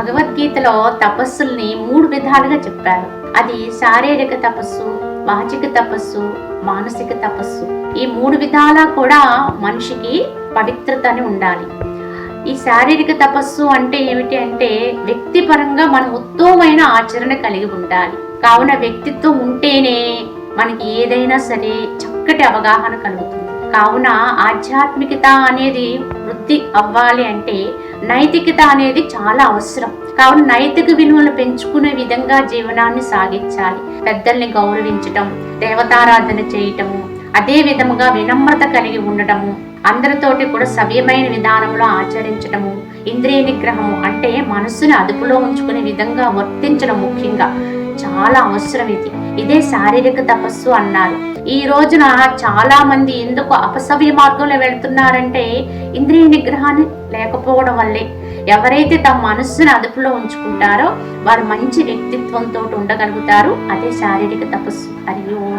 భగవద్గీతలో తపస్సుల్ని మూడు విధాలుగా చెప్పారు. అది శారీరక తపస్సు వాచిక తపస్సు మానసిక తపస్సు. ఈ మూడు విధాలా కూడా మనిషికి పవిత్రతని ఉండాలి. ఈ శారీరక తపస్సు అంటే ఏమిటి అంటే వ్యక్తిపరంగా మనం ఉత్తమమైన ఆచరణ కలిగి ఉండాలి. కావున వ్యక్తిత్వం ఉంటేనే మనకి ఏదైనా సరే చక్కటి అవగాహన కలుగుతుంది. కావున ఆధ్యాత్మికత అనేది వృద్ధి అవ్వాలి అంటే నైతికత అనేది చాలా అవసరం. కావున నైతిక విలువలు పెంచుకునే విధంగా జీవనాన్ని సాగించాలి. పెద్దల్ని గౌరవించటం దేవతారాధన చేయటము అదే విధముగా వినమ్రత కలిగి ఉండటము అందరితోటి కూడా సవ్యమైన విధానంలో ఆచరించటము ఇంద్రియ నిగ్రహము అంటే మనస్సుని అదుపులో ఉంచుకునే విధంగా వర్తించడం ముఖ్యంగా. చాలా అవసరం ఇది. ఇదే శారీరక తపస్సు అన్నారు. ఈ రోజున చాలా మంది ఎందుకు అపసవ్య మార్గంలో వెళ్తున్నారంటే ఇంద్రియ నిగ్రహాన్ని లేకపోవడం వల్లే. ఎవరైతే తమ మనస్సును అదుపులో ఉంచుకుంటారో వారు మంచి వ్యక్తిత్వంతో ఉండగలుగుతారు. అదే శారీరక తపస్సు. హరి ఓం